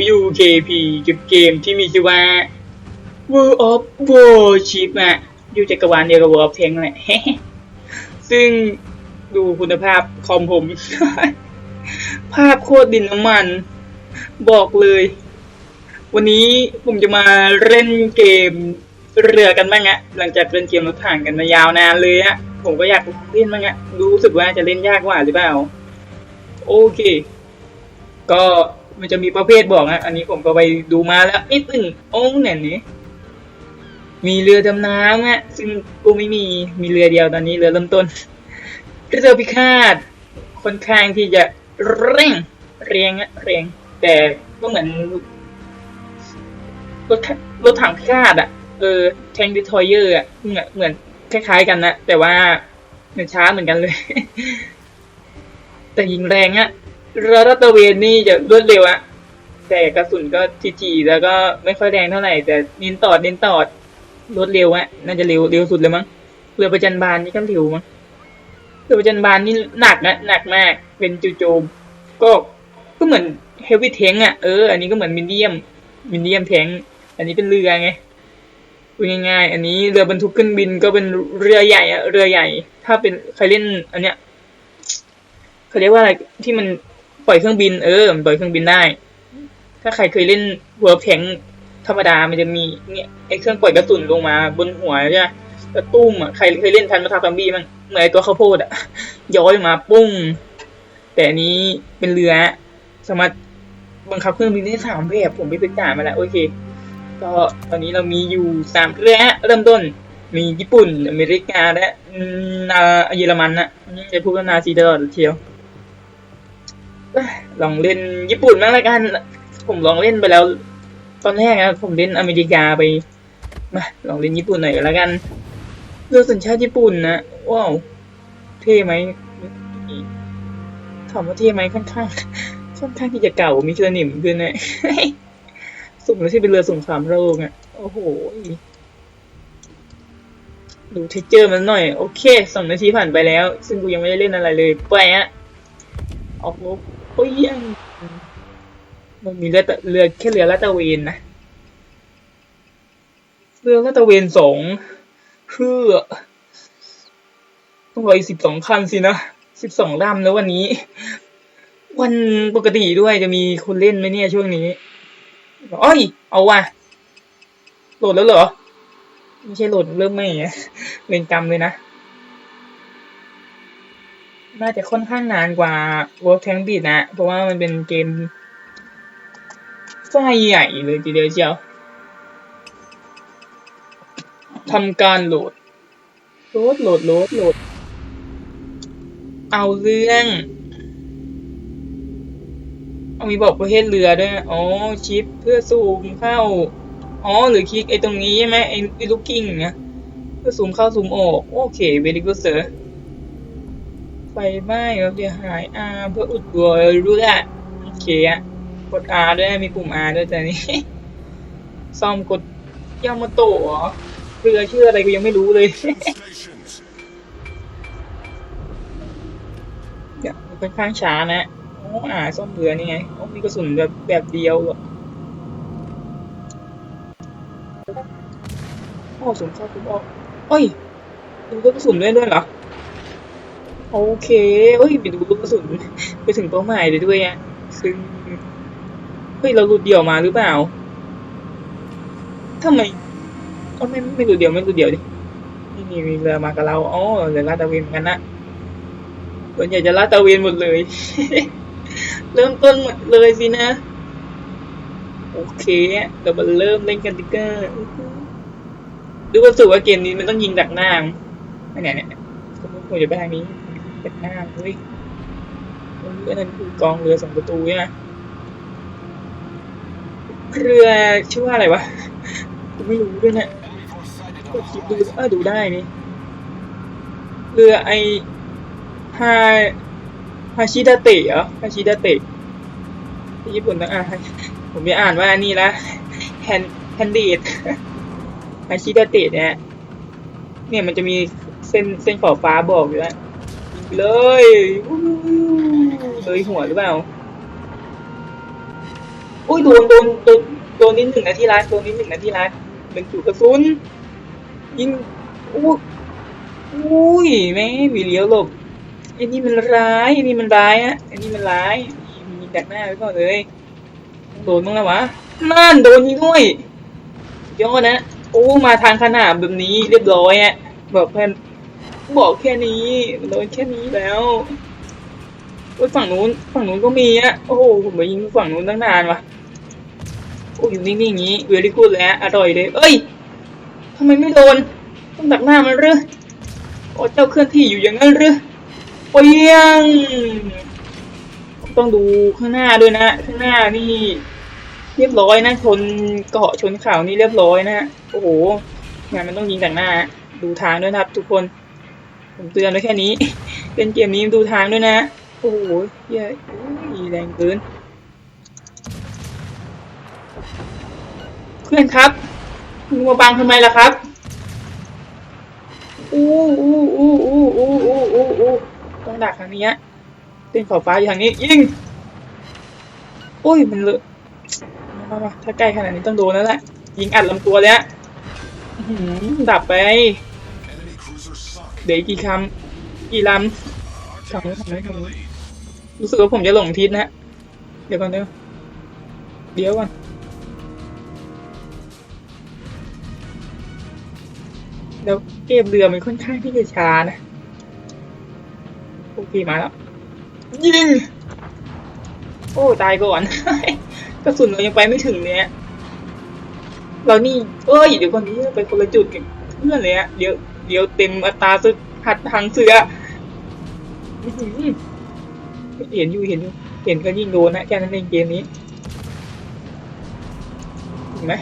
WKP กับเกมที่มีชื่อว่า World of Warship อะอยู่จักรวาลเดียวกับ World of Tanks แหละซึ่งดูคุณภาพคอมผม ภาพโคตรดินน้ำมัน บอกเลย วันนี้ผมจะมาเล่นเกมเรือกันบ้างอะหลังจากเล่นเกมรถถังกันมายาวนานเลยอะผมก็อยากเล่นบ้างอะรู้สึกว่าจะเล่นยากกว่าหรือเปล่า โอเค ก็ มันจะมีประเภทบอกนะ อันนี้ผมก็ไปดูมาแล้วนิดหนึ่งโอ้เนี่ยนี่มีเรือดำน้ำอะซึ่งกูไม่มีมีเรือเดียวตอนนี้เรือเริ่มต้นเรือพิฆาตค่อนข้างที่จะเร่งเรียงอะเรียง แต่ก็เหมือนรถรถถังพิฆาตอะเออแทงดิทอยเยอร์อะเหมือนเหมือนคล้ายๆกันนะแต่ว่ามันช้าเหมือนกันเลย แต่ยิงแรงอะ เรือรัตเวนนี่จะรวดเร็วอะแต่กระสุนก็จีๆแล้วก็ไม่ค่อยแรงเท่าไหร่ แต่นินตอดนินตอดรวดเร็วอะน่าจะเร็วเร็วสุดเลยมั้งเรือประจันบานนี่ก็เร็วมั้งเรือประจันบานนี่หนักนะหนักมาก เป็นจูโจม ก็ก็เหมือนเฮฟวี่เทงอะเอออันนี้ก็เหมือนมินเดียมมินเดียมแทงอันนี้เป็นเรือไงพูดง่ายๆอันนี้เรือบรรทุกขึ้นบินก็เป็นเรือใหญ่อะเรือใหญ่ ถ้าเป็นใครเล่น อันเนี้ยเขาเรียกว่าอะไรที่มัน ปล่อยเครื่องบินเออมันปล่อยเครื่องบินได้ ถ้าใครเคยเล่นเวิร์แทงธรรมดามันจะมีเนี่ยไอเครื่องปล่อยกระสุนลงมา บนหัวใช่ไหมกระตุ้มอะใครเคยเล่นทันมาทาซัมบี้มั้งเหมือนไอตัวข้าวโพดอะย้อยมาปุ้ง แต่อันนี้เป็นเรือสามารถบังคับเครื่องบินได้สามแบบผมไปศึกษามาแล้วโอเค ก็ตอนนี้เรามีอยู่สามเรือเริ่มต้นมีญี่ปุ่น อเมริกาและนาเยอรมันนะจะพูดว่านาซีตลอดเชียว ลองเล่นญี่ปุ่นบ้างละกัน ผมลองเล่นไปแล้ว ตอนแรกนะผมเล่นอเมริกาไปมาลองเล่นญี่ปุ่นหน่อยก็แล้วกันเรือสัญชาติญี่ปุ่นนะว้าวเท่ไหมถามว่าเท่ไหมค่อนข้างค่อนข้างที่จะเก่ามีเชอร์นิมขึ้นเลยสุ่มแล้วที่เป็นเรือสงครามโลกอะโอ้โหดูเทเจอร์มันหน่อย โอเคสองนาทีผ่านไปแล้ว ซึ่งกูยังไม่ได้เล่นอะไรเลยแปะออกรบ โอ้ยยังมันมีเรือเรือแค่เรือลาตะเวนนะ เรือลาตะเวนสองเพื่อต้องรออีกสิบสองคันสินะสิบสองลำแล้ววันนี้ วันปกติด้วยจะมีคนเล่นไหมเนี่ยช่วงนี้อ้อยเอาว่ะโหลดแล้วเหรอ ไม่ใช่โหลดเริ่มไม่เวรกรรมเลยนะ น่าจะค่อนข้างนานกว่า World Tank Beat นะ เพราะว่ามันเป็นเกมไฟใหญ่เลยทีเดียวเชียวทำการโหลด โหลด โหลด โหลด โหลด เอาเรื่องเอามีบอกประเภทเรือด้วย อ๋อ ชิปเพื่อซูมเข้า อ๋อ หรือคลิกไอ้ตรงนี้ใช่ไหมไอ้ไอ้ลูกกิ้งนะ เพื่อซูมเข้าซูมออก โอเค very good sir ไฟไหม้แล้วเสียหาย R เพื่ออุดตัวรู้แหละโอเคอะกด R ด้วยมีปุ่ม R ด้วยแต่นี่ซ่อมกดยามาโตะเหรอเรือชื่ออะไรกูยังไม่รู้เลยเดี๋ยวค่อนข้างช้านะโอ๋อาซ่อมเรือนี่ไงอ๋อมีกระสุนแบบแบบเดียวเหรอโอ้สุนเข้าปุ๊บอกเอ้ยดูกระสุนด้วยด้วยเหรอ โอเคเฮ้ยไปดูลูกกระสุนไปถึงเป้าหมายเลยด้วยอะซึ่งเฮ้ยเราหลุดเดี่ยวมาหรือเปล่าทำไมก็ไม่ไม่หลุดเดี่ยวไม่หลุดเดี่ยวดินี่มีมีเรือมากับเราอ๋อเรือลาตระเวนเหมือนกันนะส่วนใหญ่จะลาตระเวนหมดเลย เริ่มต้นหมดเลยสินะ โอเคเรามาเริ่มเล่นกันดิก้าดูว่าสุว่าเกมนี้มันต้องยิงดักหน้ามั้งอันเนี้ยเนี่ยผมจะไปทางนี้ เป็นหน้าเฮ้ยเฮ้ยอันนั้นคือกองเรือสองประตูใช่ไหมเรือชื่อว่าอะไรวะไม่รู้ด้วยเนะ Enemy force sighted ก็คิดดูเออดูได้นี่เรือไอฮาฮาชิดาเตะเหรอฮาชิดาเตะที่ญี่ปุ่นต้องอ่านผมจะอ่านว่านี่ละแฮนแฮนดีดฮาชิดาเตะเนี่ยเนี่ยมันจะมีเส้นเส้นขอบฟ้าบอกอยู่แล้ว เลยเลยหัวหรือเปล่าอุ้ยโดนโดนโดนโดนนิดหนึ่งนะที่ร้านโดนนิดหนึ่งนะที่ร้านเป็นจุกระสุนยิงอู้อุ้ยแม่มีเลี้ยวหลบไอ้นี่มันร้ายไอ้นี่มันร้ายอะไอ้นี่มันร้ายมีดักหน้าไว้ก่อนเลยโดนมั้งแล้ววะนั่นโดนยิงด้วยสุดยอดนะโอ้มาทางขนาดแบบนี้เรียบร้อยอะบอกเพื่อน บอกแค่นี้โดนแค่นี้แล้วโอ้ยฝั่งนู้นฝั่งนู้นก็มีอะโอ้โหผมไปยิงฝั่งนู้นตั้งนานวะโอ้ยอยู่นิ่งๆอย่างนี้เวลี่กูดแล้วอร่อยเลยเอ้ยทำไมไม่โดนต้องดักหน้ามันหรือโอ้เจ้าเคลื่อนที่อยู่อย่างนั้นหรือโอ้ยยังต้องดูข้างหน้าด้วยนะข้างหน้านี่เรียบร้อยนะชนเกาะชนเข่านี่เรียบร้อยนะโอ้โหงานมันต้องยิงแต่งหน้า ดูทางด้วยนะครับทุกคน ผมเตือนไว้แค่นี้ เป็นเกมนี้ดูทางด้วยนะ โอ้โหเยอุ้ยแรงเกินเพื่อนครับมึงมาบังทำไมล่ะครับ อู้อู้อู้อู้อู้อู้อู้อู้ต้องดักทางนี้ฮะเต้นขอบฟ้าอยู่ทางนี้ ยิงโอ้ยมันเลอะมามาถ้าใกล้ขนาดนี้ต้องโดนแล้วแหละยิงอัดลำตัวเลยฮะดับไป เดี๋ยวอีกกี่คำกี่ล Our Come on, team is come on, taking come the on. lead. ำรู้สึกว่าผมจะหลงทิศนะเดี๋ยวก่อนเดี๋ยวเดี๋ยวก่อนแล้วเกมเรือมันค่อนข้างที่จะช้านะโอเคมาแล้ว ยิง โอ้ตายก่อนกระสุนเรายังไปไม่ถึงเนี่ยเรานี่เอ้ยเดี๋ยวก่อนนี้ไปคนละจุดกันเพื่อนเลยอะเดี๋ยว เดียวเต็มอัตราสึกหัดทางเสือเห็นอยู่เห็นอยู่เห็นก็ยิ่งโดนนะแค่นั้นเองเกมนี้เห็นไหม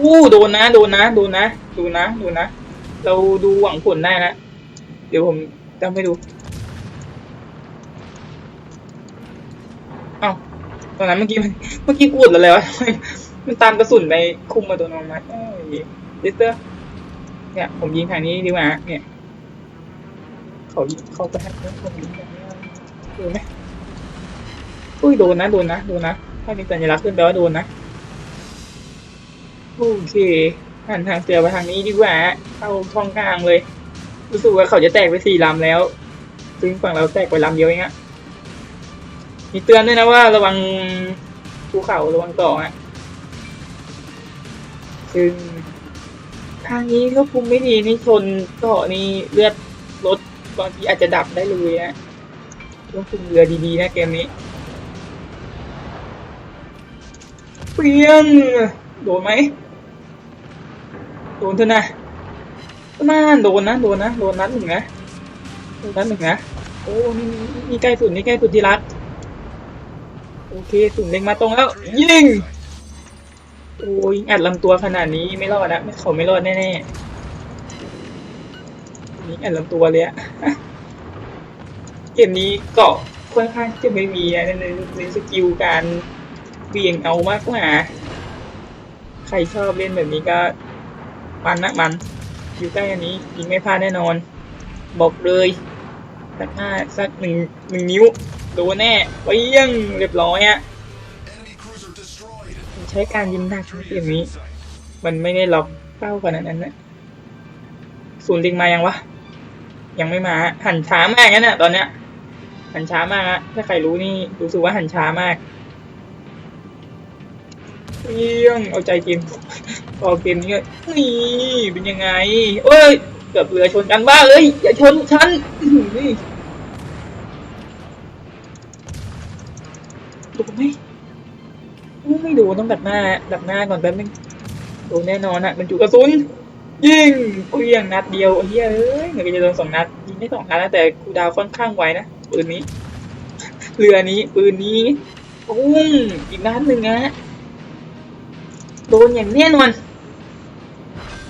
อู้โดนนะโดนนะโดนนะดูนะดูนะ เราดูหวังผลได้นะ เดี๋ยวผมจำให้ดูเอ้าตอนนั้นเมื่อกี้เมื่อกี้กูดอะไรวะมันตามกระสุนไปคุมมาตัวน้องมาเอ้ยเดสเตอร์ เนี่ยผมยิงทางนี้ดีกว่าเนี่ยเขาเขาไปให้ผมยิงทางนี้ดูไหมอุ้ยโดนนะโดนนะโดนนะถ้ามีสัญลักษณ์ขึ้นแปลว่าโดนนะโอเคหันทางเสือไปทางนี้ดีกว่าเข้าช่องกลางเลย รู้สึกว่าเขาจะแตกไปสี่ลำแล้ว ซึ่งฝั่งเราแตกไปลำเดียวเองอะมีเตือนด้วยนะว่าระวังภูเขาระวังเกาะอะซึ่ง ทางนี้ก็คุมไม่ดีนี่ชนเกาะนี่เลือดรถบางทีอาจจะดับได้เลยอะต้องคุมเรือดีๆนะเกมนี้เปรี้ยงโดนไหมโดนเถอะนะน่าโดนนะโดนนะโดนนัดหนึ่งนะโดนนัดหนึ่งนะโอ้นี่นี่นี่ใกล้สุดนี่ใกล้สุดที่รักโอเคสุ่มเล็งมาตรงแล้วยิง โอ้ยอัดลำตัวขนาดนี้ไม่รอดนะไม่เขาไม่รอดแน่ๆนี่อัดลำตัวเลยอะเกมนี้เกาะค่อนข้างจะไม่มีอะในในสกิลการเบี่ยงเอามากกว่าใครชอบเล่นแบบนี้ก็มันนะมันอยู่ใกล้อันนี้ยิงไม่พลาดแน่นอน บอกเลยสักห้าสักหนึ่งหนึ่งนิ้วโดนแน่เปรี้ยงเรียบร้อยอะ ใช้การยิงดักในเกมนี้ มันไม่ได้ล็อกเป้าขนาดนั้นนะศูนย์ลิงมายังวะ ยังไม่มา หันช้ามากงั้นน่ะตอนเนี้ย หันช้ามากอะถ้าใครรู้นี่รู้สึกว่าหันช้ามากเปี้ยงเอาใจเกมพอเกมนี้นี่เป็นยังไงเอ้ยเกือบเรือชนกันบ้าเลยอย่าชนฉันอื้อหือดูไหม ไม่ดูต้องดับหน้า ดับหน้าก่อนแป๊บนึงโดนแน่นอนอะมันจุกระสุนยิงเปรี้ยงนัดเดียวเฮ้ยเอ้ยมันจะโดนสองนัดยิงได้สองนัดนะแต่คูดาวค่อนข้างไวนะปืนนี้เรือนี้ปืนนี้ปุ้งอีกนัดหนึ่งนะโดนอย่างแน่นอน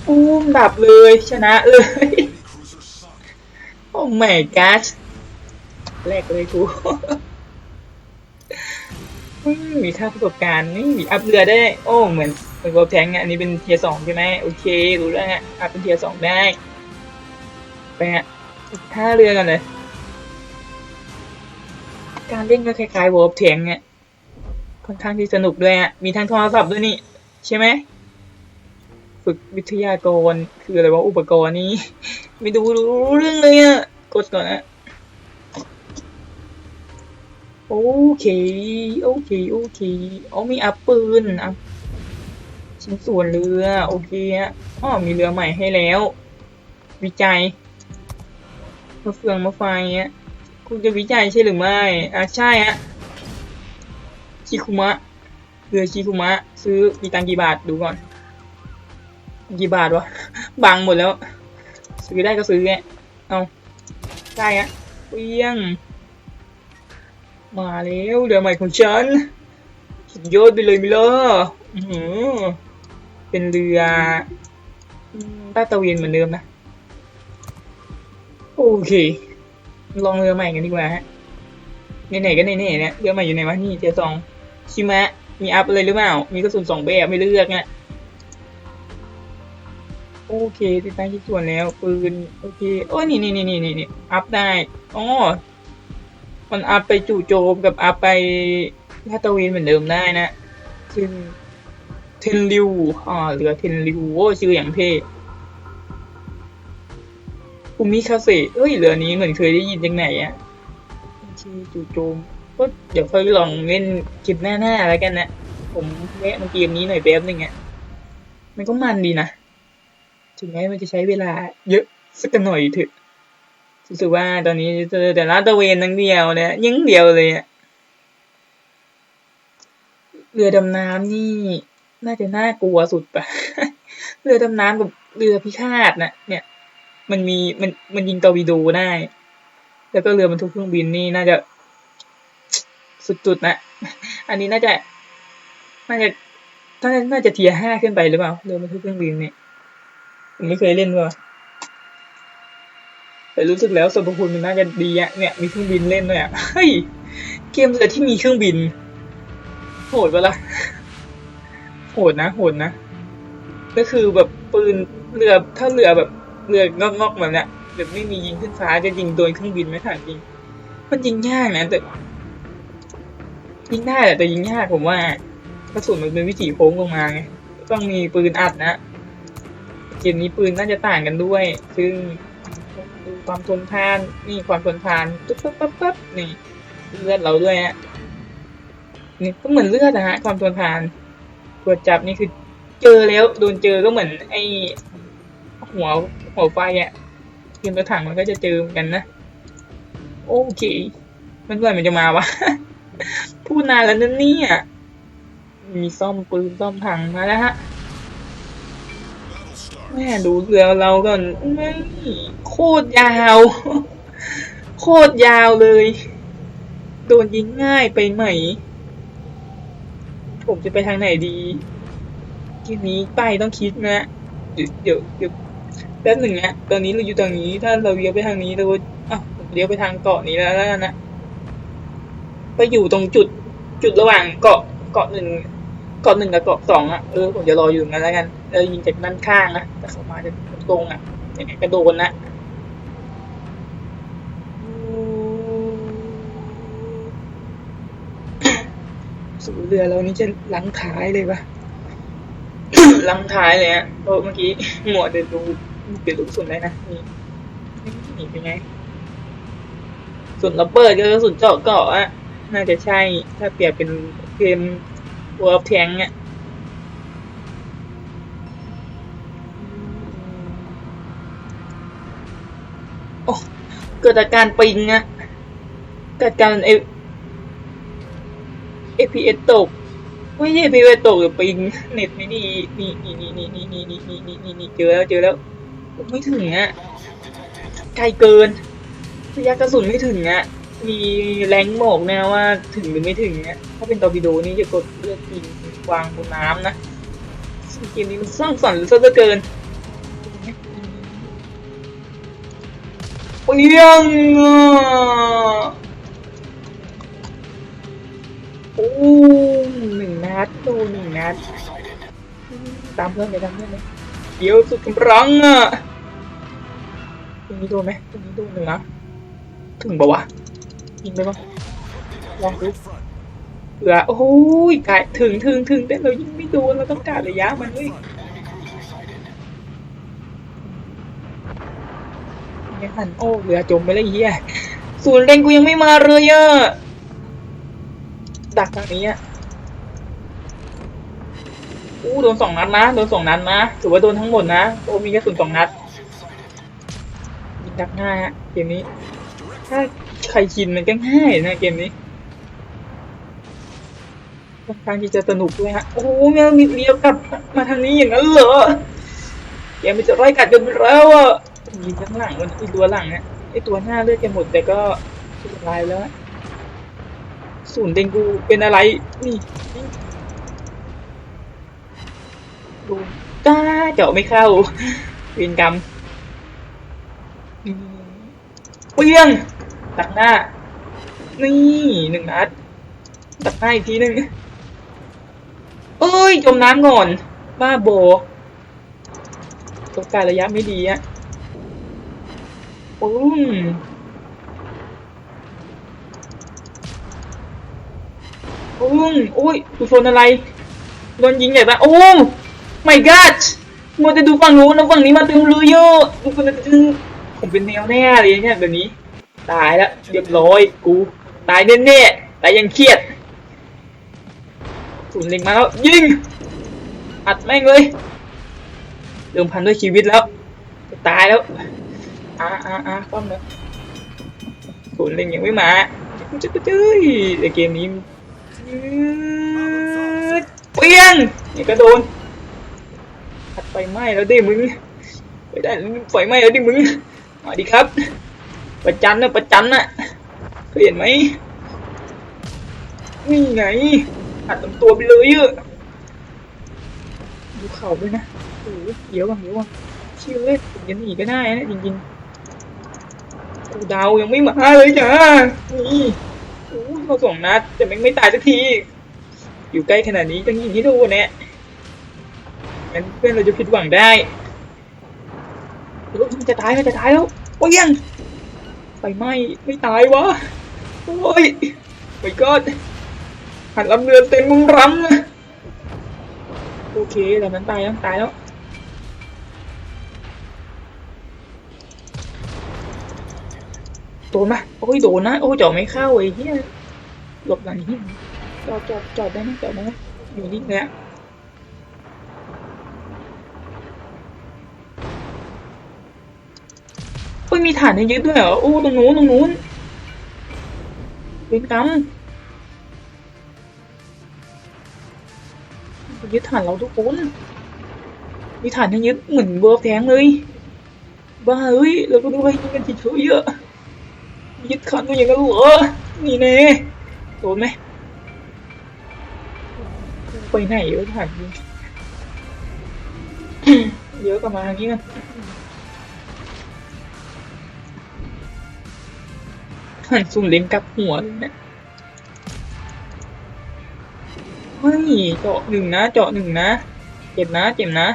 ปุ้มดับเลยชนะเลยโอ้ my god แรกเลยกู มีค่าประสบการณ์นี่มีอัพเรือได้ โอ้ เหมือนเหมือนวอลแทงอันนี้เป็นเทียสองใช่ไหมโอเค รู้แล้วฮะอัพเป็นเทียสองได้ ไปฮะท่าเรือกันเลย การเล่นก็คล้ายๆวอลแทงเนี่ยค่อนข้างที่สนุกด้วยอะมีทั้งโทรศัพท์ด้วยนี่ ใช่ไหม ฝึกวิทยากร คืออะไรวะอุปกรณ์นี้ ไม่ดูรู้เรื่องเลยอะ กดก่อนนะ โอเค โอเค โอเคอ๋อมีอัพปืนอัพชิ้นส่วนเรือ โอเคอะอ๋อมีเรือใหม่ให้แล้ว วิจัยมาเฟืองมาไฟอะคุณจะวิจัยใช่หรือไม่ อะใช่ฮะชิคุมะเรือชิคุมะ ซื้อมีตังกี่บาทดูก่อน กี่บาทวะ บังหมดแล้ว ซื้อได้ก็ซื้อแกเอาได้ฮะเปี้ยง มาแล้วเรือใหม่ของฉันสุดยอดไปเลยมิลเลอร์เป็นเรืออืมใต้ตะเวียนเหมือนเดิมนะ โอเค ลองเรือใหม่กันดีกว่าฮะไหนๆก็ไหนๆเนี่ยเรือใหม่อยู่ไหนวะนี่เจสองชิมะมีอัพอะไรหรือเปล่า มีกระสุนสองแบบไม่เลือกเนี่ยโอเคติดตั้งที่ส่วนแล้วปืนโอเคโอ้นี่นี่นี่นี่นี่อัพได้อ๋อ มันอัพไปจู่โจมกับอัพไปลาดตระเวนเหมือนเดิมได้นะซึ่งเทนริวอ่าเรือเทนริวโอ้ชื่ออย่างเท่ภูมิคาเซ่เอ้ยเรือนี้เหมือนเคยได้ยินจากไหนอะชื่อจู่โจมก็เดี๋ยวค่อยลองเล่นคลิปหน้าๆแล้วกันนะ ผมแวะมาเกมนี้หน่อยแป๊บนึงอะมันก็มันดีนะ ถึงแม้มันจะใช้เวลาเยอะสักหน่อยเถอะ รู้สึกว่าตอนนี้เจอแต่ลาดตะเวนทั้งเดียวเนี่ยยังเดียวเลยอะเรือดำน้ำนี่ น่าจะน่ากลัวสุดปะเรือดำน้ำกับเรือพิฆาตนะเนี่ย มันมีมันมันยิงตอร์ปิโดได้ แล้วก็เรือบรรทุกเครื่องบินนี่น่าจะสุดๆนะ อันนี้น่าจะ น่าจะน่าจะน่าจะเทียห้าขึ้นไปหรือเปล่าเรือบรรทุกเครื่องบินเนี่ยผมไม่เคยเล่นว่ะ แต่รู้สึกแล้วสรรพคุณมันน่าจะดีอะเนี่ยมีเครื่องบินเล่นด้วยอะเฮ้ยเกมเรือที่มีเครื่องบิน โหดปะล่ะโหดนะโหดนะ ก็คือแบบปืนเรือถ้าเรือแบบเรืองอกๆแบบเนี้ยแบบไม่มียิงขึ้นฟ้าจะยิงโดนเครื่องบินไหมถามจริงมันยิงยากนะแต่ยิงได้แต่ยิงยากผมว่ากระสุนมันเป็นวิถีโค้งลงมาไงต้องมีปืนอัดนะเกมนี้ปืนน่าจะต่างกันด้วย ซึ่ง ดูความทนทาน นี่ความทนทานปุ๊บปั๊บปั๊บปั๊บนี่เลือดเราด้วยฮะนี่ก็เหมือนเลือดนะฮะความทนทานตัวจจับนี่คือเจอแล้วโดนเจอก็เหมือนไอหัวหัวไฟอะ่ะเกมตัวถังมันก็จะเจอเหมือนกันนะโอเคมันเมื่อไหร่มันจะมาวะพูดนานแล้วนั่นนี่ยมีซ่อมปืนซ่อมถังมาแล้วฮะ แม่ดูเรือเราก่อนโคตรยาว โคตรยาวเลย โดนยิงง่ายไปไหม ผมจะไปทางไหนดีทีนี้ไปต้องคิดนะเดี๋ยวเดี๋ยวเดี๋ยวแป๊บหนึ่งนะตอนนี้เราอยู่ตรงนี้ ถ้าเราเลี้ยวไปทางนี้เราอะเลี้ยวไปทางเกาะนี้แล้วแล้วนะ ไปอยู่ตรงจุดจุดระหว่างเกาะเกาะหนึ่ง เกาะหนึ่งกับเกาะสองอะเออผมจะรออยู่งั้นแล้วกันแล้วยิงจากด้านข้างนะแต่เขามาจะตรงอะยังไงก็โดนนะสูเรือเรานี่จะลังท้ายเลยปะลังท้ายเลยฮะเพราะเมื่อกี้หมวดเดินดูเดี๋ยวดูส่วนได้นะนี่นี่เป็นไงส่วนระเบิดก็กระสุนเจาะเกาะอะน่าจะใช่ถ้าเปรียบเป็นเกม World of Tank อะโอ้เกิดอาการปิงอะเกิดอาการเอ FPS ตกไม่ใช่ FPS ตกหรือปิงเน็ตไม่ดีนี่นี่นี่นี่นี่นี่นี่นี่นี่นี่เจอแล้วเจอแล้วไม่ถึงอะไกลเกินระยะกระสุนไม่ถึงอะ มีแรงบอกแนวว่าถึงหรือไม่ถึงอะถ้าเป็นตอร์ปิโดนี่จะกดเลือกยิงวางบนน้ำนะเกมนี้มันสร้างสรรค์ซะเหลือเกินเปียงอะโอ้หนึ่งนัดดนหนึ่งนัดตามเพื่อนไปตามเพื่อนเลยเดี๋ยวสุดกำลังอะตรงนี้โดนไหมตรงนี้โดนหนึ่งนะถึงปะวะ ยิงไปปะลองดูเหลือโอ้ยกายถึงถึงถึงแต่เรายิงไม่โดนเราต้องการระยะมันเลยยังหันโอ้เหลือจมไปแล้วเฮียศูนย์เร่งกูยังไม่มาเลยอะดักทางนี้อะอู้โดนสองนัดนะโดนสองนัดนะถือว่าโดนทั้งหมดนะโอ้มีกระสุนสองนัดดักง่ายฮะเกมนี้ ถ้าใครชินมันก็ง่ายนะเกมนี้ค่อนข้างที่จะสนุกเลยฮะ โอ้โหแมวมีเลี้ยวกลับมาทางนี้อย่างนั้นเหรอแกมันจะไล่กัดกันไปแล้วอะยิงข้างหลังมันไอตัวหลังเนี่ยไอตัวหน้าเลือดแกหมดแต่ก็สุดท้ายแล้วศูนย์เดงกูเป็นอะไร นี่ดูก้าเจาะไม่เข้าเวียนกรรมเฮียง ตัดหน้า นี่หนึ่งนัดตัดหน้าอีกทีหนึ่งเอ้ย จมน้ำก่อน บ้าโบตัวการระยะไม่ดีอะปุ้มปุ้มอุ้ยดูโซนอะไร โดนยิงใหญ่ปะโอ้ไม่กัดมัวแต่ดูฝั่งนู้นนะฝั่งนี้มาเต็มเลยเยอะดูคนนึงผมเป็นแนวแน่เลยเนี่ยแบบนี้ ตายแล้วเรียบร้อยกูตายแน่ๆแต่ยังเครียดสูนเล็งมาแล้วยิงอัดแม่งเลยเดิมพันด้วยชีวิตแล้วตายแล้วอ่าอ่าอ่าป้อมเลยสูนย์เล็งยังไม่มาจะจะจะในเกมนี้เปี้ยงนี่ก็โดนผัดไฟไหม้แล้วดิมึงไปได้ไฟไหม้แล้วดิมึงมาดิครับ ประจันนะประจันน่ะเคยเห็นไหมนี่ไงอัดลำตัวไปเลยอะดูเข่าด้วยนะโอ้เดี๋ยวว่ะเดี๋ยวว่ะเชื่อเลยผมจะหนีก็ได้นะจริงๆกูดาวยังไม่มาเลยจ้านี่โอ้เราสองนัดแต่ม่ไม่ตายสักที อยู่ใกล้ขนาดนี้ต้องยิงให้ดูเนี่ยงั้นเพื่อนเราจะผิดหวังได้เฮ้ยมันจะตายมันจะตายแล้วโอ้ยยัง ไฟไหม้ไม่ตายวะ โอ้ยไม่ก็หันลำเรือนเต็มมุงรังโอเคแต่มันตายแล้วตายแล้วโดนปะโอ้ยโดนนะ โอ้ยจอดไม่เข้าไอ้เหี้ยหลบหลังเหี้ยจอดจอดจอดได้ไหมจอดได้ไหมอยู่นิ่งเละ ยมีฐานให้ยึดด้วยเหรอโอ้ตรงนู้นตรงนู้นเป็นกรรมยึดฐานเราทุกคนมีฐานให้ยึดเหมือนเวิร์ฟแทงเลยบ้าเอ้ยเราก็ดูไปยิงกันเยอะยึดขันมาอย่างนั้นเหรอนี่แน่โดนไหมไปไหนเยอะฐานยิงเยอะกว่ามาทางนี้กัน หันซุ่มเล็งกับหัวเลยนะเฮ้ยเจาะหนึ่งนะ เจาะหนึ่งนะ เจ็บนะ เจ็บนะ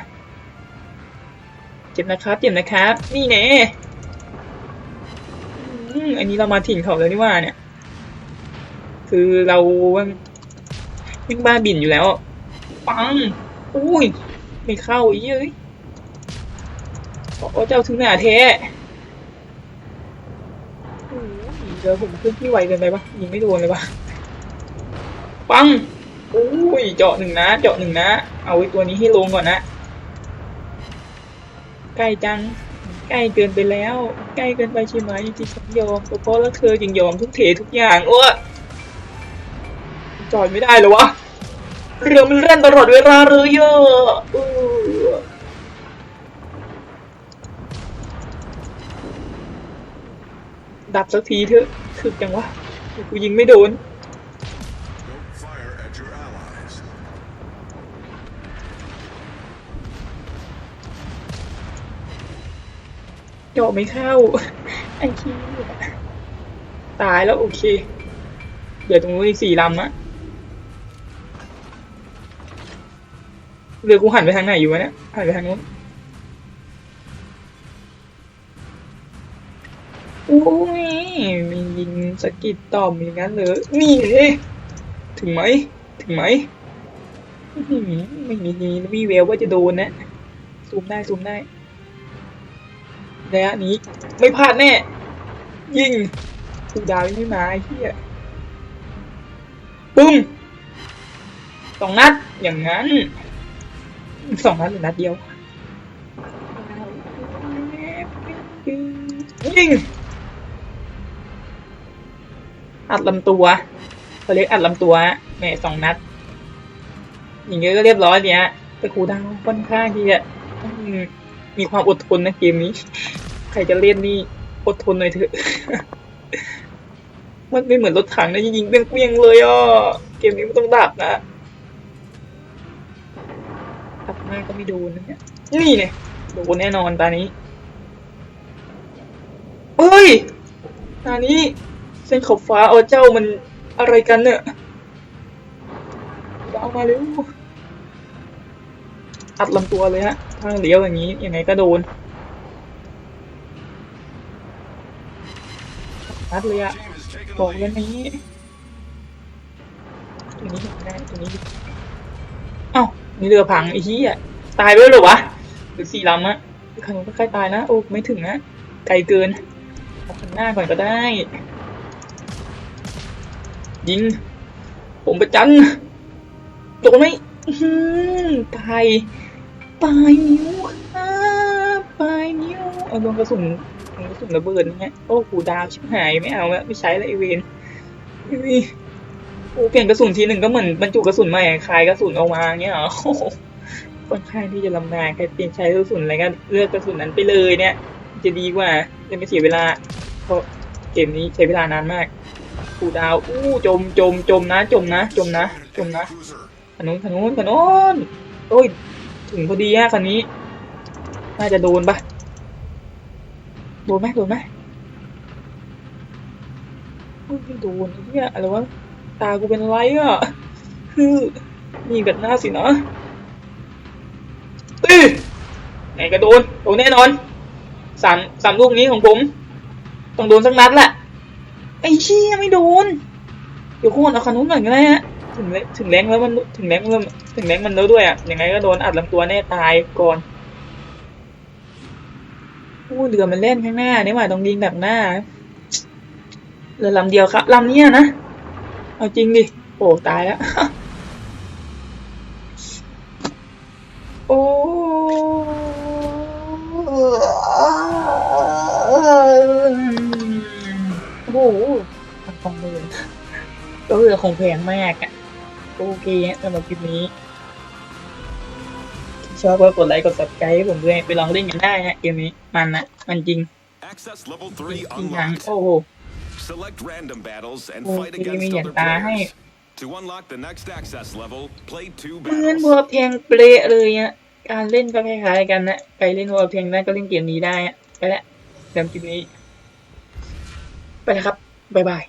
เจ็บนะครับ เจ็บนะครับ นี่แน่อืมอันนี้เรามาถิ่นเขาแล้วนี่ว่าเนี่ย คือเราวิ่งบ้าบินอยู่แล้ว ปัง อุ้ย ไม่เข้าอีกเอ้ยโอ้เจ้าถึงหน้าแท้อ้ย เดี๋ยวผมขึ้นที่ไวเกินไปปะยิงไม่โดนเลยปะปังโอ้ยเจาะหนึ่งนะเจาะหนึ่งนะ เอาไอ้ตัวนี้ให้ลงก่อนนะ ใกล้จัง ใกล้เกินไปแล้ว ใกล้เกินไปใช่ไหมที่ฉันยอมเพราะแล้วเธอจึงยอมทุกเททุกอย่างโอ้จอดไม่ได้เหรอวะเรือมันเล่นตลอดเวลาเลยเยอะ ดับสักทีเถอะถึกจังวะกูยิงไม่โดนเจาะไม่เข้า ไอ้ขี้ตายแล้วโอเค เดี๋ยวตรงนู้นอีกสี่ลำอะเรือกูหันไปทางไหนอยู่วะเนี่ยหันไปทางนู้น อ้ยมียิงสกิดต่อมอย่างนั้นเลยนี่เลยถึงไหมถึงไหมอื้อหือไม่มีวี่แววว่าจะโดนนะซูมได้ซูมได้ระยะนี้ไม่พลาดแน่ ยิงกูดาวยังไม่มาไอ้เฮียปุ้มสองนัดอย่างนั้นสองนัดหรือนัดเดียวยิง อัดลำตัวเขาเรียกอัดลำตัวแม่สองนัด อย่างเงี้ยก็เรียบร้อยเนี้ยแต่ครูดาวค่อนข้างที่จะต้องมีความอดทนนะเกมนี้ ใครจะเล่นนี่อดทนหน่อยเถอะ มันไม่เหมือนรถถังนะยิงเปรี้ยงเลยอะ เกมนี้มันต้องดับนะดับมากก็ไม่โดนนะเนี่ย นี่เนี่ยโดนแน่นอนตานี้เฮ้ยตานี้ เส้นขอบฟ้าเอาเจ้ามันอะไรกันเนี่ยเอามาเร็วอัดลำตัวเลยฮะทางเลี้ยวอย่างนี้ยังไงก็โดนอัดเลยอะบอกแล้วนี้ตัวนี้ไม่ได้ตัวนี้เอ้ามีเรือพังไอ้ที่อะตายไปแล้วหรอวะหรือสี่ลำอะขนุนก็ใกล้ตายนะโอ้ไม่ถึงนะไกลเกินเอาข้างหน้าก่อนก็ได้ ยิง ผมประจันโดนไหมตายปลายนิ้วครับปลายนิ้วเอาโดนกระสุนกระสุนระเบิดนี่ยโอ้กูดาวชิบหายไม่เอาแล้วไม่ใช้แล้วไอเวนเฮ้ยโอ้เปลี่ยนกระสุนทีหนึ่งก็เหมือนบรรจุกระสุนใหม่คลายกระสุนออกมาเงี้ยเหรอค่อนข้างที่จะลำบากใครเปลี่ยนใช้กระสุนอะไรก็เลือกกระสุนนั้นไปเลยเนี่ย จะดีกว่าจะไม่เสียเวลา เพราะเกมนี้ใช้เวลานานมาก กูดาวอู้จมจมจมนะ จมนะ จมนะ จมนะขนุนขนุนขนุนโอ้ยถึงพอดีฮะคันนี้ น่าจะโดนปะโดนไหมโดนไหมโอ้ยไม่โดนเนี่ยอะไรวะตากูเป็นไรอะฮือนี่แบบหน้าสินะตื้อไหนก็โดนโดนแน่นอนสามสามลูกนี้ของผม ต้องโดนสักนัดแหละ ไอ้เชี่ยไม่โดน เดี๋ยวโค่นเอาคันนู้นหน่อยก็ได้ฮะ ถึงแรงถึงแรงแล้วมันถึงแรงมันถึงแรงมันแล้วด้วยอะ ยังไงก็โดนอัดลำตัวแน่ตายก่อนอู้เรือมันเล่นข้างหน้านี่หว่าต้องยิงดักหน้า เรือลำเดียวครับลำเนี้ยนะ เอาจริงดิ โอ้ตายแล้ว คงแพงมากอะโอเคฮะสำหรับคลิปนี้ ชอบก็กดไลค์กด subscribe ให้ผมด้วยไปลองเล่นกันได้ฮะเกมนี้มันนะมันจริง Access level จริง3จัง unlocked. โอ้โห Select random battles and โอ้ fight ทีนี้ against มีอย่าง other ตาให้ players. To unlock the next access level, play two เหมือน battles. วัวเพียงเปรยเลยอะการเล่นก็คล้ายๆกันนะใครเล่นวัวเพียงได้ก็เล่นเกมนี้ได้อะไปละเดี๋ยวคลิปนี้ ไปแล้วครับบ๊ายบาย